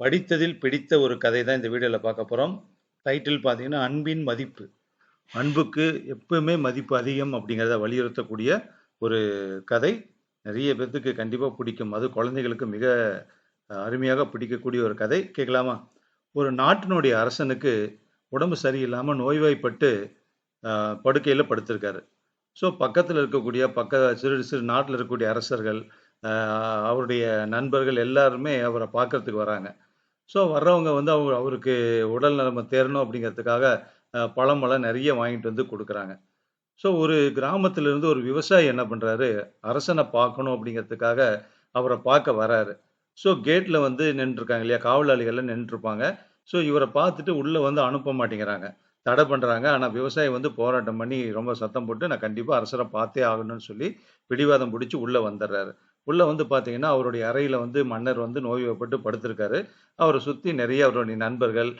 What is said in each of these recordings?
படித்ததில் பிடித்த ஒரு கதை தான் இந்த வீடியோவில் பார்க்க போகிறோம் டைட்டில் பார்த்தீங்கன்னா அன்பின் மதிப்பு. அன்புக்கு எப்பவுமே மதிப்பு அதிகம் அப்படிங்கிறத வலியுறுத்தக்கூடிய ஒரு கதை. நிறைய பேர்த்துக்கு கண்டிப்பாக பிடிக்கும். அது குழந்தைகளுக்கு மிக அருமையாக பிடிக்கக்கூடிய ஒரு கதை. கேட்கலாமா? ஒரு நாட்டினுடைய அரசனுக்கு உடம்பு சரியில்லாமல் நோய்வாய்ப்பட்டு படுக்கையில் படுத்திருக்காரு. ஸோ பக்கத்தில் இருக்கக்கூடிய பக்க சிறு சிறு நாட்டில் இருக்கக்கூடிய அரசர்கள் அவருடைய நண்பர்கள் எல்லாருமே அவரை பார்க்கறதுக்கு வராங்க. ஸோ வர்றவங்க வந்து அவங்க அவருக்கு உடல் நலமை தேரணும் அப்படிங்கிறதுக்காக பழமெல்லாம் நிறைய வாங்கிட்டு வந்து கொடுக்குறாங்க. ஸோ ஒரு கிராமத்திலிருந்து ஒரு விவசாயி என்ன பண்ணுறாரு அரசனை பார்க்கணும் அப்படிங்கிறதுக்காக அவரை பார்க்க வராரு. ஸோ கேட்டில் வந்து நின்றுருக்காங்க இல்லையா? காவலாளிகள்லாம் நின்றுருப்பாங்க. ஸோ இவரை பார்த்துட்டு உள்ளே வந்து அனுப்ப மாட்டேங்கிறாங்க. தடை பண்ணுறாங்க ஆனால் விவசாயி வந்து போராட்டம் பண்ணி ரொம்ப சத்தம் போட்டு நான் கண்டிப்பாக அரசரை பார்த்தே ஆகணும்னு சொல்லி பிடிவாதம் பிடிச்சி உள்ளே வந்துடுறாரு. உள்ளே வந்து பார்த்தீங்கன்னா அவருடைய அறையில் வந்து மன்னர் வந்து நோய்வாய்ப்பட்டு படுத்திருக்காரு. அவரை சுற்றி நிறைய அவருடைய நண்பர்கள்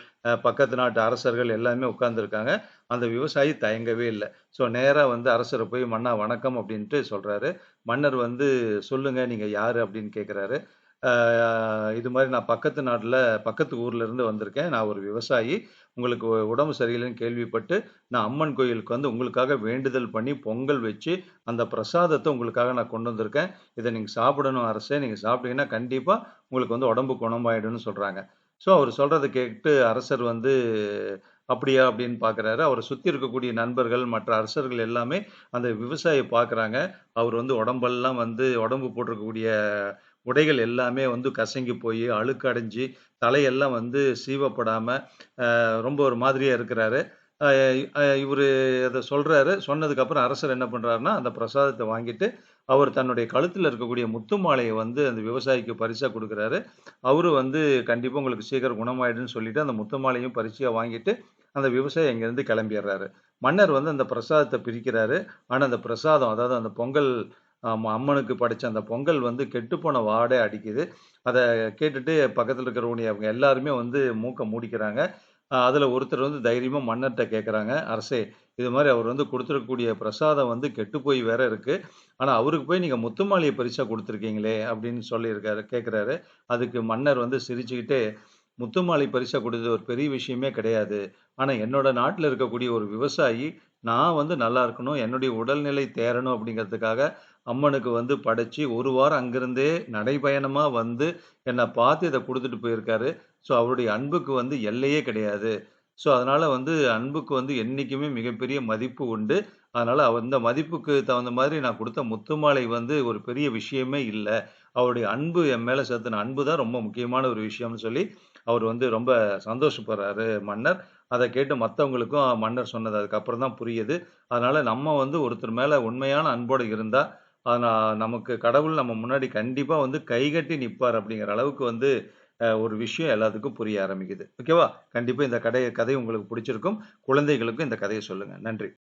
பக்கத்து நாட்டு அரசர்கள் எல்லாமே உட்கார்ந்துருக்காங்க. அந்த விவசாயி தயங்கவே இல்லை. ஸோ நேராக வந்து அரசரை போய் மன்னா வணக்கம் அப்படின்ட்டு சொல்கிறாரு மன்னர் வந்து சொல்லுங்கள் நீங்கள் யார்? அப்படின்னு கேட்குறாரு இது மாதிரி நான் பக்கத்து நாட்டில் பக்கத்து ஊர்லேருந்து வந்திருக்கேன். நான் ஒரு விவசாயி. உங்களுக்கு உடம்பு சரியில்லைன்னு கேள்விப்பட்டு நான் அம்மன் கோயிலுக்கு வந்து உங்களுக்காக வேண்டுதல் பண்ணி பொங்கல் வச்சு அந்த பிரசாதத்தை உங்களுக்காக நான் கொண்டு வந்திருக்கேன். இதை நீங்கள் சாப்பிடணும் அரசே. நீங்கள் சாப்பிட்டீங்கன்னா கண்டிப்பாக உங்களுக்கு வந்து உடம்பு குணமாயிடும்னு சொல்கிறாங்க ஸோ அவர் சொல்கிறத கேட்டு அரசர் வந்து அப்படியா? அப்படின்னு பார்க்குறாரு அவரை சுற்றி இருக்கக்கூடிய நண்பர்கள் மற்ற அரசர்கள் எல்லாமே அந்த விவசாயியை பார்க்குறாங்க அவர் வந்து உடம்பெல்லாம் வந்து உடம்பு போட்டிருக்கக்கூடிய உடைகள் எல்லாமே வந்து கசங்கி போய் அழுக்கடைஞ்சு தலையெல்லாம் வந்து சீவப்படாமல் ரொம்ப ஒரு மாதிரியாக இருக்கிறாரு. இவர் அதை சொல்கிறாரு சொன்னதுக்கப்புறம் அரசர் என்ன பண்ணுறாருன்னா அந்த பிரசாதத்தை வாங்கிட்டு அவர் தன்னுடைய கழுத்தில் இருக்கக்கூடிய முத்து மாலையை வந்து அந்த விவசாயிக்கு பரிசாக கொடுக்குறாரு. அவரு வந்து கண்டிப்பாக உங்களுக்கு சீக்கிரம் குணமாயிடுன்னு சொல்லிட்டு அந்த முத்து மாலையும் பரிசாக வாங்கிட்டு அந்த விவசாயி அங்கேருந்து கிளம்பிடுறாரு. மன்னர் வந்து அந்த பிரசாதத்தை பிரிக்கிறாரு. ஆனால் அந்த பிரசாதம் அதாவது அந்த பொங்கல் அம்மனுக்கு படைச்ச அந்த பொங்கல் வந்து கெட்டுப்போன வாடை அடிக்குது. அதை கேட்டுட்டு பக்கத்தில் இருக்கிறவங்க அவங்க எல்லாருமே வந்து மூக்க மூடிக்கிறாங்க. அதில் ஒருத்தர் வந்து தைரியமாக மன்னர்கிட்ட கேட்குறாங்க அரசே இது மாதிரி அவர் வந்து கொடுத்துருக்கக்கூடிய பிரசாதம் வந்து கெட்டு போய் வேற இருக்குது ஆனால் அவருக்கு போய் நீங்கள் முத்துமாலையை பரிசாக கொடுத்துருக்கீங்களே அப்படின்னு சொல்லியிருக்காரு கேட்குறாரு அதுக்கு மன்னர் வந்து சிரிச்சுக்கிட்டே முத்துமாலை பரிசாக கொடுத்தது ஒரு பெரிய விஷயமே கிடையாது. ஆனால் என்னோட நாட்டில் இருக்கக்கூடிய ஒரு விவசாயி நான் வந்து நல்லா இருக்கணும் என்னுடைய உடல்நிலை தேரணும் அப்படிங்கிறதுக்காக அம்மனுக்கு வந்து படைச்சி ஒரு வாரம் அங்கிருந்தே நடைபயணமாக வந்து என்னை பார்த்து இதை கொடுத்துட்டு போயிருக்காரு. ஸோ அவருடைய அன்புக்கு வந்து எல்லையே கிடையாது. ஸோ அதனால் வந்து அன்புக்கு வந்து என்றைக்குமே மிகப்பெரிய மதிப்பு உண்டு. அதனால் அந்த மதிப்புக்கு தகுந்த மாதிரி நான் கொடுத்த முத்துமாலை வந்து ஒரு பெரிய விஷயமே இல்லை. அவருடைய அன்பு என் மேலே செலுத்தின அன்பு தான் ரொம்ப முக்கியமான ஒரு விஷயம்னு சொல்லி அவர் வந்து ரொம்ப சந்தோஷப்படுறாரு மன்னர். அதை கேட்டு மற்றவங்களுக்கும் மன்னர் சொன்னது அதுக்கப்புறம் தான் புரியுது. அதனால் நம்ம வந்து ஒருத்தர் மேலே உண்மையான அன்போடு இருந்தால் அதனால் நமக்கு கடவுள் நம்ம முன்னாடி கண்டிப்பாக வந்து கைகட்டி நிற்பார் அப்படிங்கிற அளவுக்கு வந்து ஒரு விஷயம் எல்லாத்துக்கும் புரிய ஆரம்பிக்குது. ஓகேவா? கண்டிப்பாக இந்த கடையை கதை உங்களுக்கு பிடிச்சிருக்கும். குழந்தைகளுக்கும் இந்த கதையை சொல்லுங்கள் நன்றி.